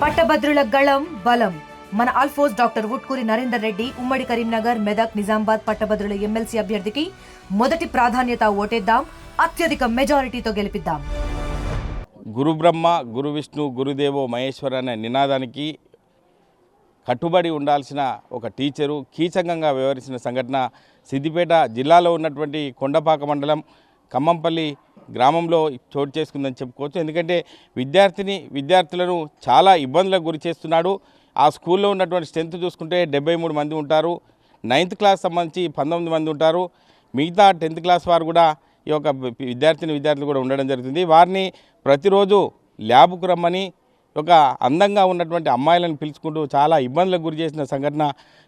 పట్టభద్రుల గళం బలం. మన ఆల్ఫోస్ డాక్టర్ ఉట్కూరి నరేందర్ రెడ్డి ఉమ్మడి కరీంనగర్ మెదక్ నిజామాబాద్ పట్టభద్రుల ఎమ్మెల్సీ అభ్యర్థికి మొదటి ప్రాధాన్యత ఓటేద్దాం అత్యధిక మెజారిటీతో గెలిపిద్దాం. గురు బ్రహ్మ గురు విష్ణు గురుదేవో మహేశ్వర అనే నినాదానికి కట్టుబడి ఉండాల్సిన ఒక టీచరు కీచకంగా వ్యవహరించిన సంఘటన సిద్దిపేట జిల్లాలో ఉన్నటువంటి కొండపాక మండలం ఖమ్మంపల్లి గ్రామంలో చోటు చేసుకుందని చెప్పుకోవచ్చు. ఎందుకంటే విద్యార్థిని విద్యార్థులను చాలా ఇబ్బందులకు గురి చేస్తున్నాడు. ఆ స్కూల్లో ఉన్నటువంటి స్ట్రెంత్ చూసుకుంటే డెబ్బై మూడు మంది ఉంటారు. నైన్త్ క్లాస్ సంబంధించి పంతొమ్మిది మంది ఉంటారు. మిగతా టెన్త్ క్లాస్ వారు కూడా ఈ యొక్క విద్యార్థిని విద్యార్థులు కూడా ఉండడం జరుగుతుంది. వారిని ప్రతిరోజు ల్యాబ్కు రమ్మని ఒక అందంగా ఉన్నటువంటి అమ్మాయిలను పిలుచుకుంటూ చాలా ఇబ్బందులకు గురి చేసిన సంఘటన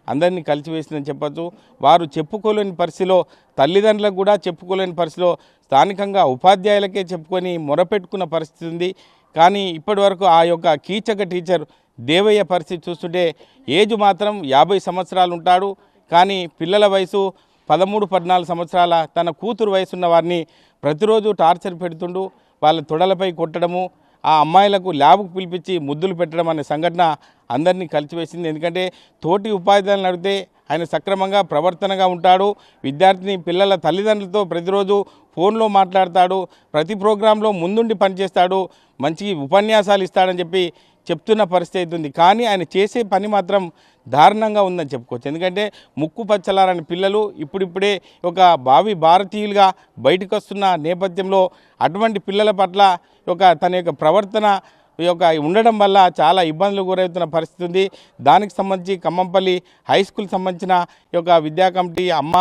అందరినీ కలిసివేసిందని చెప్పచ్చు. వారు చెప్పుకోలేని పరిస్థితిలో తల్లిదండ్రులకు కూడా చెప్పుకోలేని పరిస్థితిలో స్థానికంగా ఉపాధ్యాయులకే చెప్పుకొని మొరపెట్టుకున్న పరిస్థితి ఉంది. కానీ ఇప్పటి వరకు ఆ యొక్క కీచక టీచర్ దేవయ్య పరిస్థితి చూస్తుంటే ఏజ్ మాత్రం యాభై సంవత్సరాలు ఉంటాడు. కానీ పిల్లల వయసు పదమూడు పద్నాలుగు సంవత్సరాల తన కూతురు వయసున్న వారిని ప్రతిరోజు టార్చర్ పెడుతుండు. వాళ్ళ తొడలపై కొట్టడము ఆ అమ్మాయిలకు ల్యాబ్కు పిలిపించి ముద్దులు పెట్టడం అనే సంఘటన అందరినీ కలిసివేసింది ఎందుకంటే తోటి ఉపాధ్యాయులను అడిగితే ఆయన సక్రమంగా ప్రవర్తనగా ఉంటాడు. విద్యార్థిని పిల్లల తల్లిదండ్రులతో ప్రతిరోజు ఫోన్లో మాట్లాడతాడు. ప్రతి ప్రోగ్రాంలో ముందుండి పనిచేస్తాడు. మంచి ఉపన్యాసాలు ఇస్తాడని చెప్పి చెప్తున్న పరిస్థితి ఉంది. కానీ ఆయన చేసే పని మాత్రం దారుణంగా ఉందని చెప్పుకోవచ్చు. ఎందుకంటే ముక్కు పచ్చలారని పిల్లలు ఇప్పుడిప్పుడే ఒక భావి భారతీయులుగా బయటకు వస్తున్న నేపథ్యంలో అటువంటి పిల్లల పట్ల ఒక తన యొక్క ప్రవర్తన ఈ యొక్క ఉండడం వల్ల చాలా ఇబ్బందులు గురవుతున్న పరిస్థితి ఉంది. దానికి సంబంధించి ఖమ్మంపల్లి హై స్కూల్ సంబంధించిన ఈ యొక్క విద్యా కమిటీ అమ్మ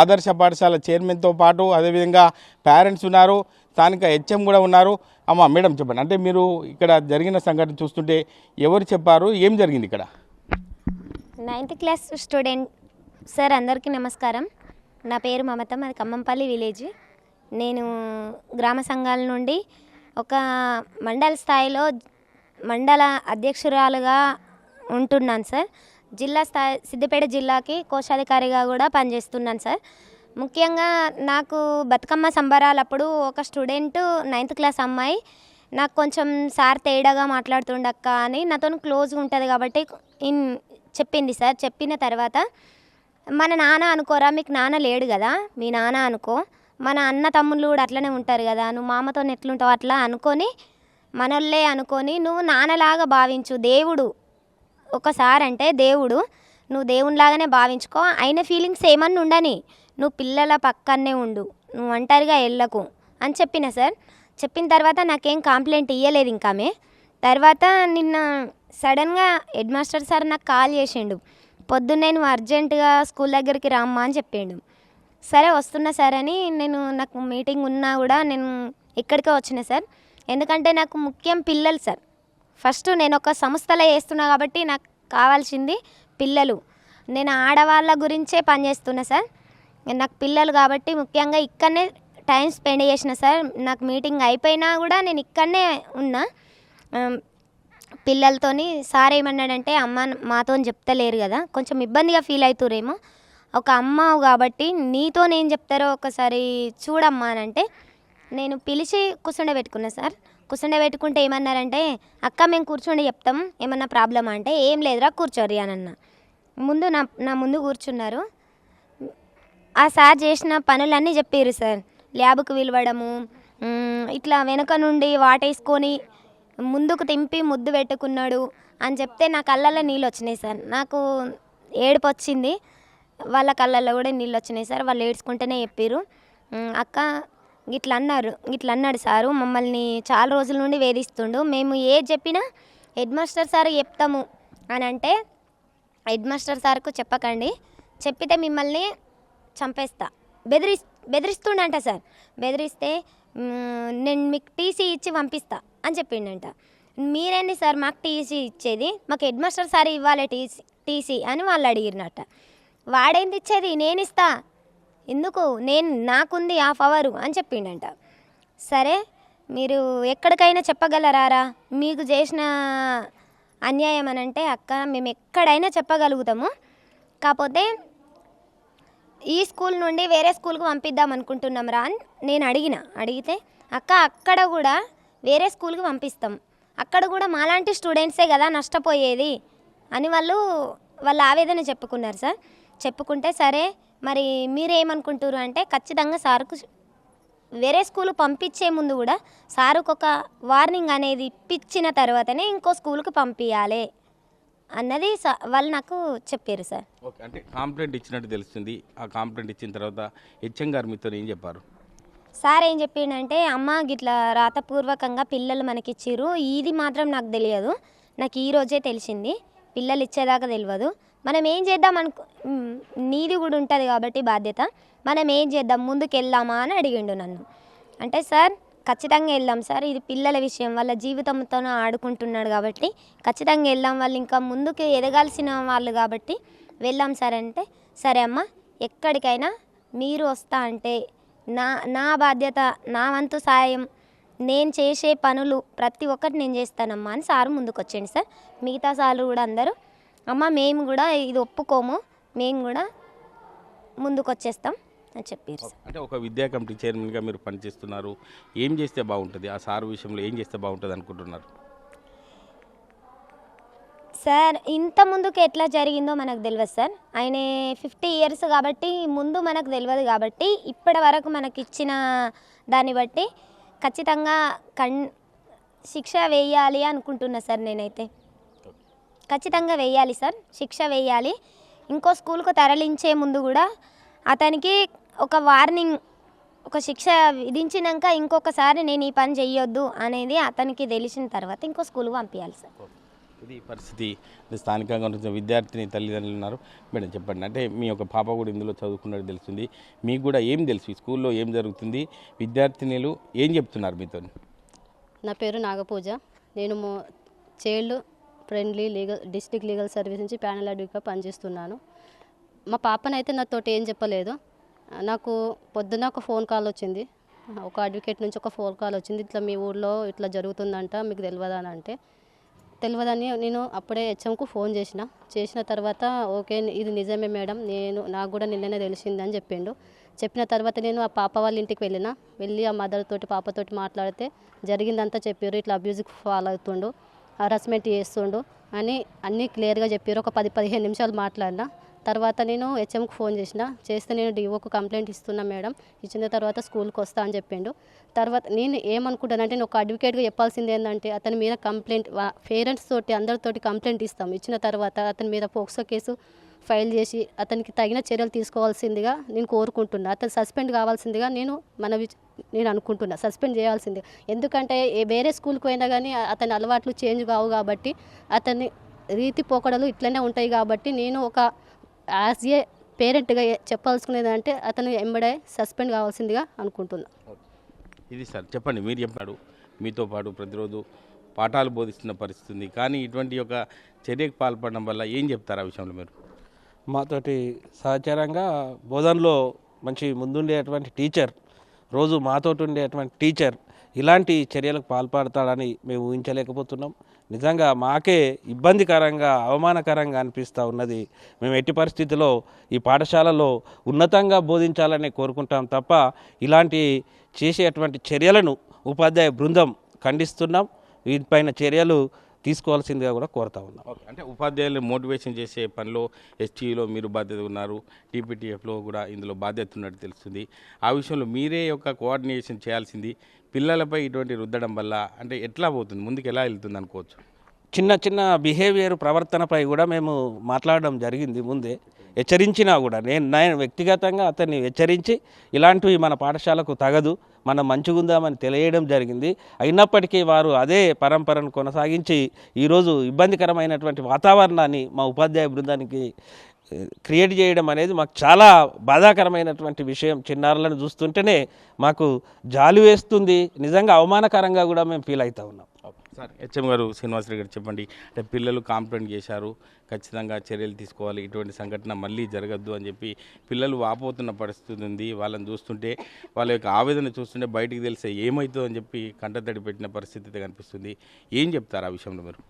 ఆదర్శ పాఠశాల చైర్మన్తో పాటు అదేవిధంగా పేరెంట్స్ ఉన్నారు. స్థానిక హెచ్ఎం కూడా ఉన్నారు. అమ్మ మేడం చెప్పండి. అంటే మీరు ఇక్కడ జరిగిన సంఘటన చూస్తుంటే ఎవరు చెప్పారు? ఏం జరిగింది ఇక్కడ? నైన్త్ క్లాస్ స్టూడెంట్ సార్ అందరికీ నమస్కారం. నా పేరు మమత మాది ఖమ్మంపల్లి విలేజ్. నేను గ్రామ సంఘాల నుండి ఒక మండల స్థాయిలో మండల అధ్యక్షురాలుగా ఉంటున్నాను సార్. జిల్లా స్థాయి సిద్దిపేట జిల్లాకి కోశాధికారిగా కూడా పనిచేస్తున్నాను సార్. ముఖ్యంగా నాకు బతుకమ్మ సంబరాలప్పుడు ఒక స్టూడెంట్ నైన్త్ క్లాస్ అమ్మాయి నాకు కొంచెం సార్ తేడాగా మాట్లాడుతుండక్క అని నాతో క్లోజ్గా ఉంటుంది కాబట్టి ఇన్ చెప్పింది సార్. చెప్పిన తర్వాత మన నాన్న అనుకోరా మీకు నాన్న లేడు కదా మీ నాన్న అనుకో. మన అన్న తమ్ముళ్ళు కూడా అట్లనే ఉంటారు కదా నువ్వు మామతో ఎట్లుంటావు అట్లా అనుకొని మనోళ్ళే అనుకొని నువ్వు నాన్నలాగా భావించు. దేవుడు ఒకసారి అంటే దేవుడు నువ్వు దేవునిలాగానే భావించుకో. అయిన ఫీలింగ్స్ ఏమన్నా ఉండని నువ్వు పిల్లల పక్కనే ఉండు నువ్వు ఒంటరిగా వెళ్ళకు అని చెప్పిన సార్. చెప్పిన తర్వాత నాకేం కంప్లైంట్ ఇవ్వలేదు ఇంకా తర్వాత నిన్న సడన్గా హెడ్ మాస్టర్ సార్ నాకు కాల్ చేసిండు. పొద్దున్న నువ్వు అర్జెంటుగా స్కూల్ దగ్గరికి రామ్మా అని చెప్పిండు. సరే వస్తున్నా సార్ అని నేను నాకు మీటింగ్ ఉన్నా కూడా నేను ఇక్కడికే వచ్చిన సార్. ఎందుకంటే నాకు ముఖ్యం పిల్లలు సార్. ఫస్ట్ నేను ఒక సంస్థలో చేస్తున్నా కాబట్టి నాకు కావాల్సింది పిల్లలు. నేను ఆడవాళ్ళ గురించే పనిచేస్తున్నా సార్. నాకు పిల్లలు కాబట్టి ముఖ్యంగా ఇక్కడనే టైం స్పెండ్ చేసిన సార్. నాకు మీటింగ్ అయిపోయినా కూడా నేను ఇక్కడనే ఉన్నా. పిల్లలతోని సార్ ఏమన్నాడంటే అమ్మ మాతో చెప్తలేరు కదా కొంచెం ఇబ్బందిగా ఫీల్ అవుతురేమో ఒక అమ్మ కాబట్టి నీతో నేను చెప్తారో ఒకసారి చూడమ్మా అని అంటే నేను పిలిచి కూర్చుండబెట్టుకున్నా సార్ కూర్చుండబెట్టుకుంటే ఏమన్నారంటే అక్క మేము కూర్చొని చెప్తాం ఏమన్నా ప్రాబ్లమా అంటే ఏం లేదురా కూర్చోరి అని అన్న. ముందు నా నా ముందు కూర్చున్నారు. ఆ సార్ చేసిన పనులన్నీ చెప్పారు సార్. ల్యాబ్కు పిలవడము ఇట్లా వెనుక నుండి వాటేసుకొని ముందుకు తింపి ముద్దు పెట్టుకున్నాడు అని చెప్తే నా కళ్ళల్లో నీళ్ళు వచ్చినాయి సార్. నాకు ఏడుపు వచ్చింది. వాళ్ళ కళ్ళల్లో కూడా నీళ్ళు వచ్చినాయి సార్. వాళ్ళు ఏడ్చుకుంటేనే చెప్పారు అక్క గిట్ల అన్నారు. గిట్ల అన్నాడు సారు. మమ్మల్ని చాలా రోజుల నుండి వేధిస్తుండు. మేము ఏది చెప్పినా హెడ్ మాస్టర్ సార్ చెప్తాము అని అంటే హెడ్ మాస్టర్ సార్కు చెప్పకండి. చెప్పితే మిమ్మల్ని చంపేస్తా. బెదిరి బెదిరిస్తుండంట సార్. బెదిరిస్తే నేను మీకు టీసీ ఇచ్చి పంపిస్తా అని చెప్పిండంట. మీరేంటి సార్ మాకు టీసీ ఇచ్చేది? మాకు హెడ్ మాస్టర్ సార్ ఇవ్వాలి టీసీ టీసీ అని వాళ్ళు అడిగినట్ట వాడేంది ఇచ్చేది? నేను ఇస్తా. ఎందుకు? నేను నాకుంది హాఫ్ అవరు అని చెప్పిండంట. సరే మీరు ఎక్కడికైనా చెప్పగలరారా? మీకు చేసిన అన్యాయం అని అంటే అక్క మేము ఎక్కడైనా చెప్పగలుగుతాము. కాకపోతే ఈ స్కూల్ నుండి వేరే స్కూల్కి పంపిద్దాం అనుకుంటున్నాం రా అని నేను అడిగిన అడిగితే అక్క అక్కడ కూడా వేరే స్కూల్కి పంపిస్తాం. అక్కడ కూడా మాలాంటి స్టూడెంట్సే కదా నష్టపోయేది అని వాళ్ళు వాళ్ళ ఆవేదన చెప్పుకున్నారు సార్. చెప్పుకుంటే సరే మరి మీరేమనుకుంటారు అంటే ఖచ్చితంగా సార్కు వేరే స్కూల్ పంపించే ముందు కూడా సారుకు ఒక వార్నింగ్ అనేది ఇప్పించిన తర్వాతనే ఇంకో స్కూల్కి పంపించాలి అన్నది వాళ్ళు నాకు చెప్పారు సార్. ఓకే అంటే కాంప్లైంట్ ఇచ్చినట్టు తెలుస్తుంది. ఆ కాంప్లైంట్ ఇచ్చిన తర్వాత హెచ్ఎం గారు మీతో ఏం చెప్పారు? సార్ ఏం చెప్పిండంటే అమ్మ గిట్లా రాతపూర్వకంగా పిల్లలు మనకిచ్చిర్రు ఇది మాత్రం నాకు తెలియదు. నాకు ఈ రోజే తెలిసింది. పిల్లలు ఇచ్చేదాకా తెలియదు మనం ఏం చేద్దాం అనుకో నీది కూడా ఉంటుంది కాబట్టి బాధ్యత. మనం ఏం చేద్దాం? ముందుకు వెళ్దామా అని అడిగిండు నన్ను. అంటే సార్ ఖచ్చితంగా వెళ్ళాం సార్. ఇది పిల్లల విషయం. వాళ్ళ జీవితంతో ఆడుకుంటున్నాడు కాబట్టి ఖచ్చితంగా వెళ్ళాం వాళ్ళు ఇంకా ముందుకు ఎదగాల్సిన వాళ్ళు కాబట్టి వెళ్ళాం సార్ అంటే సరే అమ్మ ఎక్కడికైనా మీరు వస్తా అంటే నా నా బాధ్యత నా వంతు సాయం నేను చేసే పనులు ప్రతి ఒక్కటి నేను చేస్తానమ్మా అని సారు ముందుకు వచ్చేయండి సార్. మిగతా సార్లు కూడా అందరూ అమ్మ మేము కూడా ఇది ఒప్పుకోము. మేము కూడా ముందుకు వచ్చేస్తాం అని చెప్పారు సార్. అంటే ఒక విద్యా కమిటీ చైర్మన్గా మీరు పనిచేస్తున్నారు. ఏం చేస్తే బాగుంటుంది? ఆ సార్ విషయంలో ఏం చేస్తే బాగుంటుంది అనుకుంటున్నారు? సార్ ఇంత ముందుకు ఎట్లా జరిగిందో మనకు తెలియదు సార్. ఆయన ఫిఫ్టీ ఇయర్స్ కాబట్టి ముందు మనకు తెలియదు కాబట్టి ఇప్పటి వరకు మనకి ఇచ్చిన దాన్ని బట్టి ఖచ్చితంగా కన్ శిక్ష వేయాలి అనుకుంటున్నా సార్ నేనైతే. ఖచ్చితంగా వేయాలి సార్. శిక్ష వేయాలి. ఇంకో స్కూల్కు తరలించే ముందు కూడా అతనికి ఒక వార్నింగ్ ఒక శిక్ష విధించినాక ఇంకొకసారి నేను ఈ పని చెయ్యొద్దు అనేది అతనికి తెలిసిన తర్వాత ఇంకో స్కూల్కి పంపించాలి సార్. ఇది పరిస్థితి. స్థానికంగా ఉన్న విద్యార్థిని తల్లిదండ్రులు ఉన్నారు. మేడం చెప్పండి. అంటే మీ యొక్క పాప కూడా ఇందులో చదువుకున్నట్టు తెలుస్తుంది. మీకు కూడా ఏం తెలుసు? ఈ స్కూల్లో ఏం జరుగుతుంది? విద్యార్థినిలు ఏం చెప్తున్నారు మీతో? నా పేరు నాగపూజ. నేను child friendly legal district legal service నుంచి ప్యానల్ అడ్వకేట్గా పనిచేస్తున్నాను. మా పాపనైతే నాతోటి ఏం చెప్పలేదు. నాకు పొద్దున్న ఒక ఫోన్ కాల్ వచ్చింది. ఒక అడ్వకేట్ నుంచి ఒక ఫోన్ కాల్ వచ్చింది. ఇట్లా మీ ఊర్లో ఇట్లా జరుగుతుందంట మీకు తెలియదా అని అంటే తెలియదని నేను అప్పుడే హెచ్ఎంకు ఫోన్ చేసిన. చేసిన తర్వాత ఓకే ఇది నిజమే మేడం నేను నాకు కూడా నిన్ననే తెలిసింది అని చెప్పిండు. చెప్పిన తర్వాత నేను ఆ పాప వాళ్ళ ఇంటికి వెళ్ళిన. వెళ్ళి ఆ మదర్ తోటి పాపతోటి మాట్లాడితే జరిగిందంతా చెప్పారు ఇట్లా అబ్యూజ్కి ఫాలో అవుతుండు హరాస్మెంట్ చేస్తుండు అని అన్నీ క్లియర్గా చెప్పారు ఒక పది పదిహేను నిమిషాలు మాట్లాడినా. తర్వాత నేను హెచ్ఎంకి ఫోన్ చేసిన. చేస్తే నేను డిఓకు కంప్లైంట్ ఇస్తున్నా మేడం. ఇచ్చిన తర్వాత స్కూల్కి వస్తా అని చెప్పిండు. తర్వాత నేను ఏమనుకుంటానంటే నేను ఒక అడ్వకేట్గా చెప్పాల్సింది ఏంటంటే అతని మీద కంప్లైంట్ పేరెంట్స్ తోటి అందరితోటి కంప్లైంట్ ఇస్తాం. ఇచ్చిన తర్వాత అతని మీద పోక్సో కేసు ఫైల్ చేసి అతనికి తగిన చర్యలు తీసుకోవాల్సిందిగా నేను కోరుకుంటున్నా. అతను సస్పెండ్ కావాల్సిందిగా నేను మనవి నేను అనుకుంటున్నా. సస్పెండ్ చేయాల్సింది ఎందుకంటే ఏ- వేరే స్కూల్కి పోయినా కానీ అతని అలవాట్లు చేంజ్ కావు కాబట్టి అతని రీతి పోకడలు ఇట్లనే ఉంటాయి కాబట్టి నేను ఒక యాజ్ ఏ పేరెంట్గా చెప్పాల్సుకునేది అంటే అతను ఎంబడే సస్పెండ్ కావాల్సిందిగా అనుకుంటున్నా. ఇది సార్ చెప్పండి మీరు చెప్పాడు మీతో పాటు ప్రతిరోజు పాఠాలు బోధిస్తున్న పరిస్థితి కానీ ఇటువంటి ఒక చర్యకు పాల్పడడం వల్ల ఏం చెప్తారు ఆ విషయంలో మీరు? మాతోటి సహచరంగా బోధనలో మంచి ముందుండేటువంటి టీచర్ రోజు మాతోటి ఉండేటువంటి టీచర్ ఇలాంటి చర్యలకు పాల్పడతాడని మేము ఊహించలేకపోతున్నాం. నిజంగా మాకే ఇబ్బందికరంగా అవమానకరంగా అనిపిస్తూ ఉన్నది. మేము ఎట్టి పరిస్థితిలో ఈ పాఠశాలలో ఉన్నతంగా బోధించాలని కోరుకుంటాం తప్ప ఇలాంటి చేసేటువంటి చర్యలను ఉపాధ్యాయ బృందం ఖండిస్తున్నాం. వీటిపైన చర్యలు తీసుకోవాల్సిందిగా కూడా కోరుతా ఉన్నాం. ఓకే. అంటే ఉపాధ్యాయులు మోటివేషన్ చేసే పనిలో ఎస్టీలో మీరు బాధ్యత ఉన్నారు టీపీటీఎఫ్లో కూడా ఇందులో బాధ్యత ఉన్నట్టు తెలుస్తుంది. ఆ విషయంలో మీరే యొక్క కోఆర్డినేషన్ చేయాల్సింది. పిల్లలపై ఇటువంటి రుద్దడం వల్ల అంటే ఎట్లా పోతుంది? ముందుకు ఎలా వెళ్తుంది అనుకోవచ్చు? చిన్న చిన్న బిహేవియర్ ప్రవర్తనపై కూడా మేము మాట్లాడడం జరిగింది ముందే. హెచ్చరించినా కూడా నేను నేను వ్యక్తిగతంగా అతన్ని హెచ్చరించి ఇలాంటివి మన పాఠశాలకు తగదు మనం మంచిగుందామని తెలియడం జరిగింది. అయినప్పటికీ వారు అదే పరంపరను కొనసాగించి ఈరోజు ఇబ్బందికరమైనటువంటి వాతావరణాన్ని మా ఉపాధ్యాయ బృందానికి క్రియేట్ చేయడం అనేది మాకు చాలా బాధాకరమైనటువంటి విషయం. చిన్నారులను చూస్తుంటేనే మాకు జాలి వేస్తుంది. నిజంగా అవమానకరంగా కూడా మేము ఫీల్ అవుతా ఉన్నాం. సార్ హెచ్ఎం గారు శ్రీనివాసరెడ్డి గారు చెప్పండి. అంటే పిల్లలు కాంప్లైంట్ చేశారు. ఖచ్చితంగా చర్యలు తీసుకోవాలి. ఇటువంటి సంఘటన మళ్ళీ జరగద్దు అని చెప్పి పిల్లలు వాపోతున్న పరిస్థితి ఉంది. వాళ్ళని చూస్తుంటే వాళ్ళ యొక్క ఆవేదన చూస్తుంటే బయటికి తెలిసే ఏమవుతుందో అని చెప్పి కంటతడి పెట్టిన పరిస్థితి అయితే కనిపిస్తుంది. ఏం చెప్తారు ఆ విషయంలో మీరు?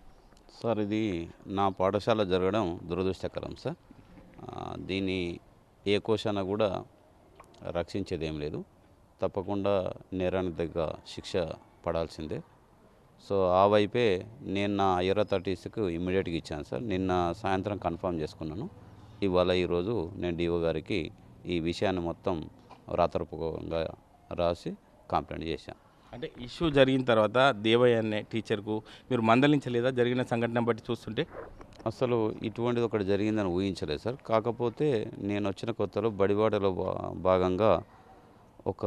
సార్ ఇది నా పాఠశాల జరగడం దురదృష్టకరం సార్. దీన్ని ఏ కోశాన కూడా రక్షించేదేం లేదు. తప్పకుండా నేరానికి తగ్గ శిక్ష పడాల్సిందే. సో ఆ వైపే నేను నా ఐఆర్ అథారిటీస్కి ఇమ్మీడియట్గా ఇచ్చాను సార్. నిన్న సాయంత్రం కన్ఫర్మ్ చేసుకున్నాను. ఇవాళ ఈరోజు నేను డిఓ గారికి ఈ విషయాన్ని మొత్తం రాతరూపకంగా రాసి కంప్లైంట్ చేశాను. అంటే ఇష్యూ జరిగిన తర్వాత దేవయ్య అనే టీచర్కు మీరు మందలించలేదా? జరిగిన సంఘటన బట్టి చూస్తుంటే? అసలు ఇటువంటిది ఒకటి జరిగిందని ఊహించలేదు సార్. కాకపోతే నేను వచ్చిన కొత్తలో బడివాడలో భా- భాగంగా ఒక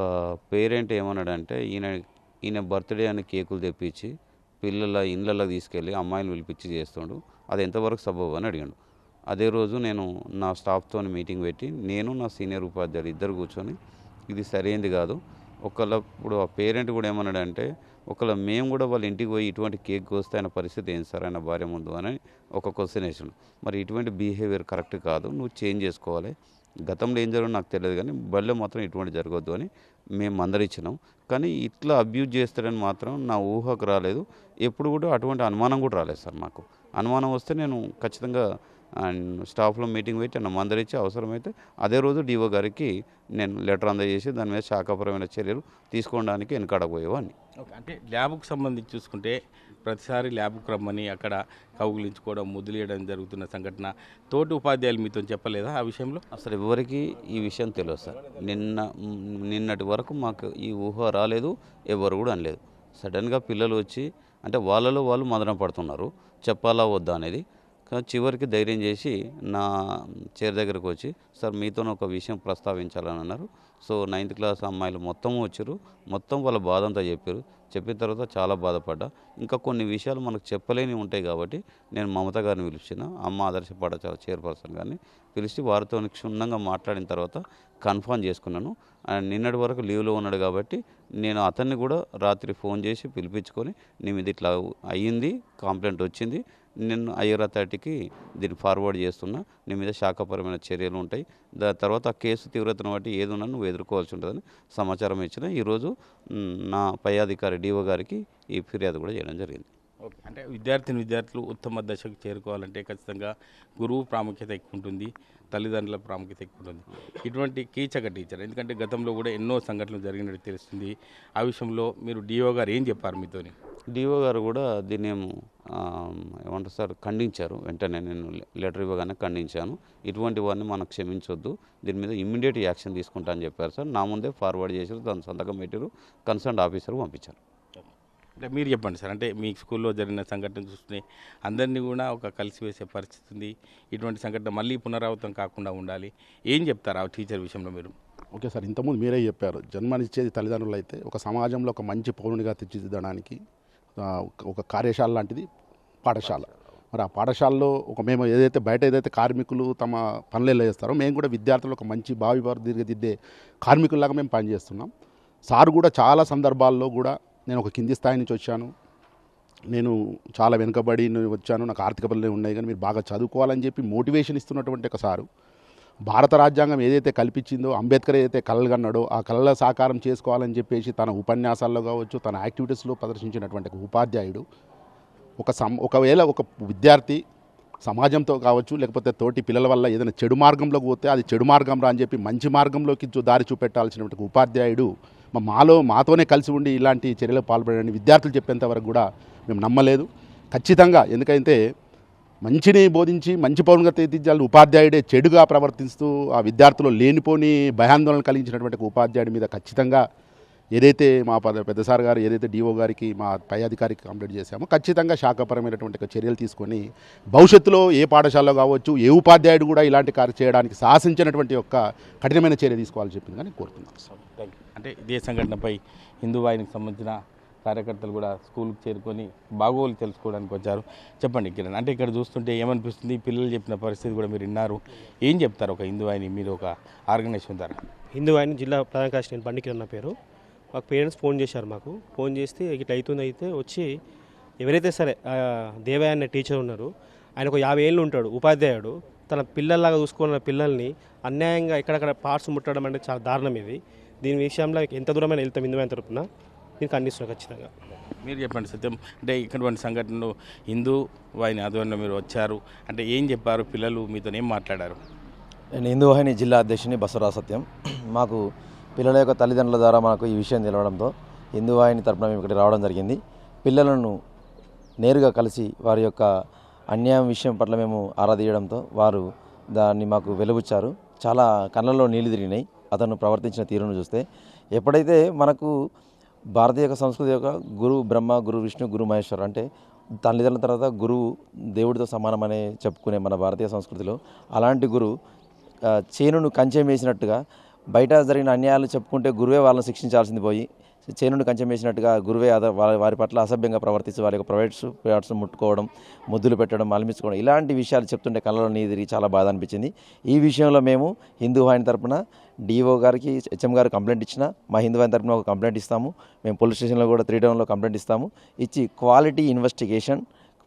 పేరెంట్ ఏమన్నాడంటే ఈయన ఈయన బర్త్డే అని కేకులు తెప్పించి పిల్లల ఇళ్ళల్లో తీసుకెళ్ళి అమ్మాయిలు పిలిపించి చేస్తుండు. అది ఎంతవరకు సబబు అని అడిగాడు. అదే రోజు నేను నా స్టాఫ్తో మీటింగ్ పెట్టి నేను నా సీనియర్ ఉపాధ్యాయులు ఇద్దరు కూర్చొని ఇది సరైనది కాదు. ఒకళ్ళప్పుడు ఆ పేరెంట్ కూడా ఏమన్నాడంటే ఒకవేళ మేము కూడా వాళ్ళ ఇంటికి పోయి ఇటువంటి కేక్ కోస్తే ఆయన పరిస్థితి ఏంటి సార్? ఆయన భార్య ముందు అని ఒక క్వశ్చన్ వేసాడు. మరి ఇటువంటి బిహేవియర్ కరెక్ట్ కాదు. నువ్వు చేంజ్ చేసుకోవాలి. గతంలో ఏం జరగదు నాకు తెలియదు కానీ బళ్ళో మాత్రం ఇటువంటి జరగద్దు అని మేము మందరిచ్చినాం కానీ ఇట్లా అబ్యూజ్ చేస్తాడని మాత్రం నా ఊహకు రాలేదు. ఎప్పుడు కూడా అటువంటి అనుమానం కూడా రాలేదు సార్ నాకు అనుమానం వస్తే నేను ఖచ్చితంగా అండ్ స్టాఫ్లో మీటింగ్ పెట్టి నన్ను మందరించి అవసరమైతే అదే రోజు డిఓ గారికి నేను లెటర్ అందజేసి దాని మీద శాఖాపరమైన చర్యలు తీసుకోవడానికి వెనకాడబోయేవాడిని ఓకే. అంటే ల్యాబ్కు సంబంధించి చూసుకుంటే ప్రతిసారి ల్యాబ్కు రమ్మని అక్కడ కౌగులించుకోవడం ముద్దులేయడం జరుగుతున్న సంఘటన తోటి ఉపాధ్యాయులు మీతో చెప్పలేదా ఆ విషయంలో? అసలు ఎవరికి ఈ విషయం తెలియదు సార్. నిన్న నిన్నటి వరకు మాకు ఈ ఊహ రాలేదు ఎవరు కూడా అనలేదు. సడన్గా పిల్లలు వచ్చి అంటే వాళ్ళలో వాళ్ళు మదన పడుతున్నారు. చెప్పాలా వద్దా అనేది చివరికి ధైర్యం చేసి నా చైర్ దగ్గరకు వచ్చి సార్ మీతో ఒక విషయం ప్రస్తావించాలని అన్నారు. సో నైన్త్ క్లాస్ అమ్మాయిలు మొత్తం వచ్చారు. మొత్తం వాళ్ళ బాధ అంతా చెప్పారు. చెప్పిన తర్వాత చాలా బాధపడ్డా. ఇంకా కొన్ని విషయాలు మనకు చెప్పలేని ఉంటాయి కాబట్టి నేను మమత గారిని పిలిచిన అమ్మ ఆదర్శ పాఠశాల చైర్పర్సన్ గారిని పిలిచి వారితో క్షుణ్ణంగా మాట్లాడిన తర్వాత కన్ఫర్మ్ చేసుకున్నాను. నిన్నటి వరకు లీవ్లో ఉన్నాడు కాబట్టి నేను అతన్ని కూడా రాత్రి ఫోన్ చేసి పిలిపించుకొని నీ మీద ఇట్లా అయ్యింది కంప్లైంట్ వచ్చింది. నిన్ను ఐఆర్ అథారిటీకి దీన్ని ఫార్వర్డ్ చేస్తున్నా. నీ మీద శాఖపరమైన చర్యలు ఉంటాయి. దాని తర్వాత ఆ కేసు తీవ్రతను బట్టి ఏది నువ్వు ఎదుర్కోవాల్సి ఉంటుందని సమాచారం ఇచ్చిన. ఈరోజు నా పై అధికారి డిఓ గారికి ఈ ఫిర్యాదు కూడా చేయడం జరిగింది. ఓకే. అంటే విద్యార్థిని విద్యార్థులు ఉత్తమ దశకు చేరుకోవాలంటే ఖచ్చితంగా గురువు ప్రాముఖ్యత ఎక్కువ ఉంటుంది. తల్లిదండ్రుల ప్రాముఖ్యత ఎక్కువ ఉంటుంది. ఇటువంటి కీచక టీచర్ ఎందుకంటే గతంలో కూడా ఎన్నో సంఘటనలు జరిగినట్టు తెలుస్తుంది. ఆ విషయంలో మీరు డిఓ గారు ఏం చెప్పారు మీతోని? డిఓ గారు కూడా దీన్ని ఏమంటారు సార్ ఖండించారు. వెంటనే నేను లెటర్ ఇవ్వగానే ఖండించాను. ఇటువంటి వారిని మనం క్షమించొద్దు. దీని మీద ఇమ్మీడియట్ యాక్షన్ తీసుకుంటా అని చెప్పారు సార్. నా ముందే ఫార్వర్డ్ చేశారు. దాని సంతకం పెట్టారు. కన్సర్న్ ఆఫీసర్ పంపించారు. అంటే మీరు చెప్పండి సార్. అంటే మీ స్కూల్లో జరిగిన సంఘటన చూస్తే అందరినీ కూడా ఒక కలిసివేసే పరిస్థితి ఉంది. ఇటువంటి సంఘటన మళ్ళీ పునరావృతం కాకుండా ఉండాలి. ఏం చెప్తారు ఆ టీచర్ విషయంలో మీరు? ఓకే సార్ ఇంతకుముందు మీరే చెప్పారు. జన్మనిచ్చేది తల్లిదండ్రులు అయితే ఒక సమాజంలో ఒక మంచి పౌరునిగా తీర్చిదిద్దడానికి ఒక- కార్యశాల లాంటిది పాఠశాల. మరి ఆ పాఠశాలలో ఒక మేము ఏదైతే బయట ఏదైతే కార్మికులు తమ పనులు చేస్తారో మేము కూడా విద్యార్థులు ఒక మంచి భావి వారు కార్మికుల్లాగా మేము పనిచేస్తున్నాం. సార్ కూడా చాలా సందర్భాల్లో కూడా నేను ఒక కింది స్థాయి నుంచి వచ్చాను. నేను చాలా వెనుకబడి వచ్చాను. నాకు ఆర్థిక పనులు ఉన్నాయి కానీ మీరు బాగా చదువుకోవాలని చెప్పి మోటివేషన్ ఇస్తున్నటువంటి ఒక సారు. భారత రాజ్యాంగం ఏదైతే కల్పించిందో అంబేద్కర్ ఏదైతే కలగన్నాడో ఆ కళల సాకారం చేసుకోవాలని చెప్పేసి తన ఉపన్యాసాల్లో కావచ్చు తన యాక్టివిటీస్లో ప్రదర్శించినటువంటి ఒక ఉపాధ్యాయుడు. ఒక సం ఒకవేళ ఒక విద్యార్థి సమాజంతో కావచ్చు లేకపోతే తోటి పిల్లల వల్ల ఏదైనా చెడు మార్గంలోకి పోతే అది చెడు మార్గం రా అని చెప్పి మంచి మార్గంలోకి దారి చూపెట్టాల్సినటువంటి ఉపాధ్యాయుడు. మాలో మాతోనే కలిసి ఉండి ఇలాంటి చర్యలకు పాల్పడని విద్యార్థులు చెప్పేంత వరకు కూడా మేము నమ్మలేదు. ఖచ్చితంగా ఎందుకంటే మంచిని బోధించి మంచి పౌరునిగా తీర్చిదిద్దాలని ఉపాధ్యాయుడే చెడుగా ప్రవర్తిస్తూ ఆ విద్యార్థులు లేనిపోని భయాందోళన కలిగించినటువంటి ఉపాధ్యాయుడి మీద ఖచ్చితంగా ఏదైతే మా పద పెద్ద సార్ గారు ఏదైతే డిఓ గారికి మా పై అధికారికి కంప్లీట్ చేశామో ఖచ్చితంగా శాఖపరమైనటువంటి ఒక చర్యలు తీసుకొని భవిష్యత్తులో ఏ పాఠశాలలో కావచ్చు ఏ ఉపాధ్యాయుడు కూడా ఇలాంటి కార్యం చేయడానికి సాహసించినటువంటి యొక్క కఠినమైన చర్య తీసుకోవాలని చెప్పింది కానీ కోరుతున్నాను. అంటే ఇదే సంఘటనపై హిందూ వాహినికి సంబంధించిన కార్యకర్తలు కూడా స్కూల్కి చేరుకొని బాగోలు తెలుసుకోవడానికి వచ్చారు. చెప్పండి కిరణ్ అంటే ఇక్కడ చూస్తుంటే ఏమనిపిస్తుంది? పిల్లలు చెప్పిన పరిస్థితి కూడా మీరు విన్నారు. ఏం చెప్తారు ఒక హిందూ వాహిని మీరు ఒక ఆర్గనైజేషన్ ద్వారా? హిందూ ఆయన జిల్లా ప్రధాన కార్యదర్శి నేను బండి కిరణ్ నా పేరు. మాకు పేరెంట్స్ ఫోన్ చేశారు మాకు. ఫోన్ చేస్తే ఇట్లా అవుతుంది అయితే వచ్చి ఎవరైతే సరే ఆ, దేవయ్య అనే టీచర్ ఉన్నారు ఆయన ఒక యాభై ఏళ్ళు ఉంటాడు ఉపాధ్యాయుడు. తన పిల్లల్లాగా చూసుకున్న పిల్లల్ని అన్యాయంగా ఎక్కడక్కడ పార్ట్స్ ముట్టడం అంటే చాలా దారుణం ఇది. దీని విషయంలో ఎంత దూరమైన వెళ్తాం హిందూ ఆయన తరపున. దీనికి ఖండిస్తున్నాం ఖచ్చితంగా. మీరు చెప్పండి సత్యం. అంటే ఇటువంటి సంఘటనలు హిందూ వాహిని ఆధ్వర్యంలో మీరు వచ్చారు. అంటే ఏం చెప్పారు పిల్లలు? మీతో ఏం మాట్లాడారు? నేను హిందూ వాహిని జిల్లా అధ్యక్షుని బసవరాజ్ సత్యం. మాకు పిల్లల యొక్క తల్లిదండ్రుల ద్వారా మనకు ఈ విషయం తెలవడంతో హిందూ వాహిని తరపున మేము ఇక్కడికి రావడం జరిగింది. పిల్లలను నేరుగా కలిసి వారి యొక్క అన్యాయం విషయం పట్ల మేము ఆరాధీయడంతో వారు దాన్ని మాకు వెలుబుచ్చారు. చాలా కళ్ళల్లో నీళ్ళు తిరిగినాయి. అతను ప్రవర్తించిన తీరును చూస్తే ఎప్పుడైతే మనకు భారతీయ యొక్క సంస్కృతి యొక్క గురు బ్రహ్మ గురు విష్ణు గురు మహేశ్వర్ అంటే తల్లిదండ్రుల తర్వాత గురువు దేవుడితో సమానమనే చెప్పుకునే మన భారతీయ సంస్కృతిలో అలాంటి గురువు చేనును కంచెం వేసినట్టుగా బయట జరిగిన అన్యాయాలు చెప్పుకుంటే గురువే వాళ్ళని శిక్షించాల్సింది పోయి చేనును కంచెం వేసినట్టుగా గురువే అద వారి వారి పట్ల అసభ్యంగా ప్రవర్తిస్తూ వారి యొక్క ప్రైవేట్స్ ప్రైవేట్స్ ముట్టుకోవడం ముద్దులు పెట్టడం అలమించుకోవడం ఇలాంటి విషయాలు చెప్తుంటే కళ్ళలో నీదిరి తిరిగి చాలా బాధ అనిపించింది. ఈ విషయంలో మేము హిందూ వాహిని తరపున డిఓ గారికి హెచ్ఎం గారు కంప్లైంట్ ఇచ్చిన మా హిందూ వాహిని తరపున ఒక కంప్లైంట్ ఇస్తాము. మేము పోలీస్ స్టేషన్లో కూడా త్రీ టౌన్లో కంప్లైంట్ ఇస్తాము. ఇచ్చి క్వాలిటీ ఇన్వెస్టిగేషన్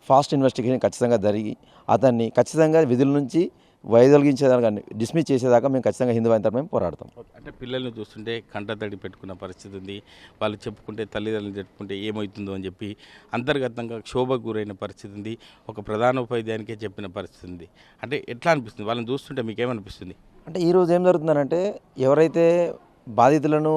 ఫాస్ట్ ఇన్వెస్టిగేషన్ ఖచ్చితంగా జరిగి అతన్ని ఖచ్చితంగా విధుల నుంచి వైదొలిగించేదాకా డిస్మిస్ చేసేదాకా మేము ఖచ్చితంగా హిందూ తరపున మేము పోరాడతాం అంటే పిల్లల్ని చూస్తుంటే కంటతడి పెట్టుకున్న పరిస్థితి ఉంది. వాళ్ళు చెప్పుకుంటే తల్లిదండ్రులు చెప్పుకుంటే ఏమవుతుందో అని చెప్పి అంతర్గతంగా క్షోభకు గురైన పరిస్థితి ఉంది. ఒక ప్రధాన ఉపాధ్యాయునికే చెప్పిన పరిస్థితి ఉంది. అంటే ఎట్లా అనిపిస్తుంది? వాళ్ళని చూస్తుంటే మీకేమనిపిస్తుంది అంటే ఈరోజు ఏం జరుగుతుందనంటే ఎవరైతే బాధితులను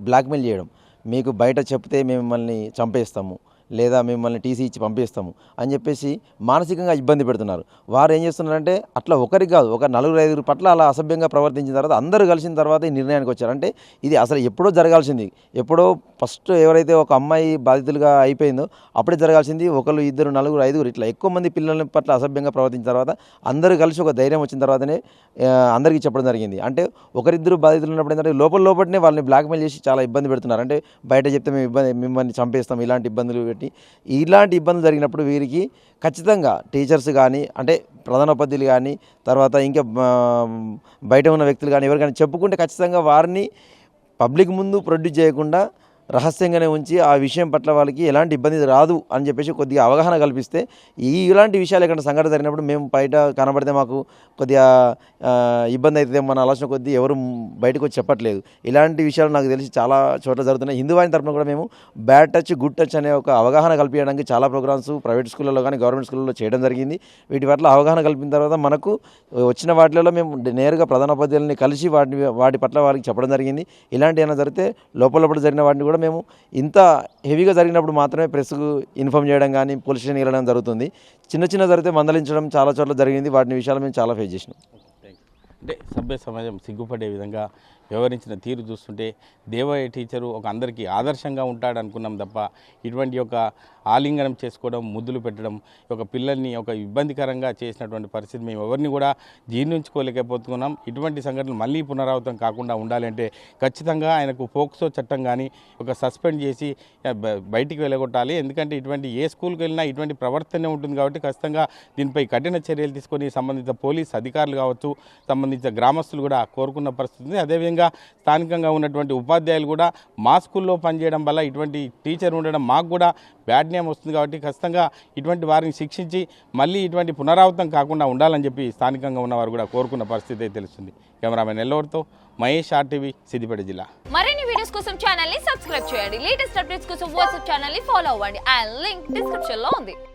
బ్లాక్మెయిల్ చేయడం మీకు బయట చెప్తే మేము మిమ్మల్ని చంపేస్తాము లేదా మిమ్మల్ని టీసీ ఇచ్చి పంపిస్తాము అని చెప్పేసి మానసికంగా ఇబ్బంది పెడుతున్నారు. వారు ఏం చేస్తున్నారంటే అట్లా ఒకరికి కాదు ఒక నలుగురు ఐదుగురు పట్ల అలా అసభ్యంగా ప్రవర్తించిన తర్వాత అందరూ కలిసిన తర్వాత ఈ నిర్ణయానికి వచ్చారు. అంటే ఇది అసలు ఎప్పుడో జరగాల్సింది. ఎప్పుడో ఫస్ట్ ఎవరైతే ఒక అమ్మాయి బాధితులుగా అయిపోయిందో అప్పుడే జరగాల్సింది. ఒకరు ఇద్దరు నలుగురు ఐదుగురు ఇట్లా ఎక్కువ మంది పిల్లల పట్ల అసభ్యంగా ప్రవర్తించిన తర్వాత అందరూ కలిసి ఒక ధైర్యం వచ్చిన తర్వాతనే అందరికీ చెప్పడం జరిగింది. అంటే ఒకరిద్దరు బాధితులు ఉన్నప్పుడు ఏంటంటే లోపల లోపలనే వాళ్ళని బ్లాక్మెయిల్ చేసి చాలా ఇబ్బంది పెడుతున్నారు. అంటే బయట చెప్తే మేము ఇబ్బంది మిమ్మల్ని చంపేస్తాం ఇలాంటి ఇబ్బందులు పెట్టి ఇలాంటి ఇబ్బందులు జరిగినప్పుడు వీరికి ఖచ్చితంగా టీచర్స్ కానీ అంటే ప్రధానోపాధ్యులు కానీ తర్వాత ఇంకా బయట ఉన్న వ్యక్తులు కానీ ఎవరికైనా చెప్పుకుంటే ఖచ్చితంగా వారిని పబ్లిక్ ముందు ప్రొడ్యూస్ చేయకుండా రహస్యంగానే ఉంచి ఆ విషయం పట్ల వాళ్ళకి ఎలాంటి ఇబ్బంది రాదు అని చెప్పేసి కొద్దిగా అవగాహన కల్పిస్తే ఈ ఇలాంటి విషయాలు ఎక్కడ సంఘటన జరిగినప్పుడు మేము బయట కనబడితే మాకు కొద్దిగా ఇబ్బంది అవుతుంది మన ఆలోచన కొద్దీ ఎవరు బయటకు వచ్చి చెప్పట్లేదు. ఇలాంటి విషయాలు నాకు తెలిసి చాలా చోట్ల జరుగుతున్నాయి. హిందూ వాహిని తరపున కూడా మేము బ్యాడ్ టచ్ గుడ్ టచ్ అనే ఒక అవగాహన కల్పించడానికి చాలా ప్రోగ్రామ్స్ ప్రైవేట్ స్కూళ్ళలో కానీ గవర్నమెంట్ స్కూళ్ళలో చేయడం జరిగింది. వీటి పట్ల అవగాహన కల్పిన తర్వాత మనకు వచ్చిన వాటిలో మేము నేరుగా ప్రధానోపాధ్యాయులని కలిసి వాటి వాటి పట్ల వారికి చెప్పడం జరిగింది. ఇలాంటి ఏమైనా జరిగితే లోపల లోపల జరిగిన వాటిని కూడా మేము ఇంత హెవీగా జరిగినప్పుడు మాత్రమే ప్రెస్కు ఇన్ఫామ్ చేయడం కానీ పోలీస్ స్టేషన్ వెళ్ళడం జరుగుతుంది. చిన్న చిన్న జరిగితే మందలించడం చాలా చోట్ల జరిగింది. వాటిని విషయాలు మేము చాలా ఫేస్ చేసినాం. అంటే సభ్య సమాజం సిగ్గుపడే విధంగా వ్యవహరించిన తీరు చూస్తుంటే దేవయ్య టీచరు ఒక అందరికీ ఆదర్శంగా ఉంటాడు అనుకున్నాం తప్ప ఇటువంటి ఒక ఆలింగనం చేసుకోవడం ముద్దులు పెట్టడం ఒక పిల్లల్ని ఒక ఇబ్బందికరంగా చేసినటువంటి పరిస్థితి మేము ఎవరిని కూడా జీర్ణించుకోలేకపోతున్నాం. ఇటువంటి సంఘటనలు మళ్ళీ పునరావృతం కాకుండా ఉండాలంటే ఖచ్చితంగా ఆయనకు పోక్సో చట్టం కానీ ఒక సస్పెండ్ చేసి బయటికి వెళ్ళగొట్టాలి. ఎందుకంటే ఇటువంటి ఏ స్కూల్కి వెళ్ళినా ఇటువంటి ప్రవర్తనే ఉంటుంది కాబట్టి ఖచ్చితంగా దీనిపై కఠిన చర్యలు తీసుకొని సంబంధిత పోలీస్ అధికారులు కావచ్చు సంబంధిత గ్రామస్తులు కూడా కోరుకున్న పరిస్థితి అదేవిధంగా ముఖ్యంగా స్థానికంగా ఉన్నటువంటి ఉపాధ్యాయులు కూడా మా స్కూల్లో పనిచేయడం వల్ల ఇటువంటి టీచర్ ఉండడం మాకు కూడా బ్యాడ్ నేమ్ వస్తుంది కాబట్టి ఖచ్చితంగా ఇటువంటి వారిని శిక్షించి మళ్ళీ ఇటువంటి పునరావృతం కాకుండా ఉండాలని చెప్పి స్థానికంగా ఉన్నవారు కూడా కోరుకున్న పరిస్థితి అయితే తెలుస్తుంది. కెమెరామెన్ ఎల్లవరితో మహేష్ ఆర్టీవీ సిద్దిపేట జిల్లా. మరిన్ని వీడియోస్ కోసం ఛానల్ని సబ్స్క్రైబ్ చేయండి. లేటెస్ట్ అప్డేట్స్ కోసం వాట్సాప్ ఛానల్ని ఫాలో అవ్వండి. అండ్ లింక్ డిస్క్రిప్షన్లో ఉంది.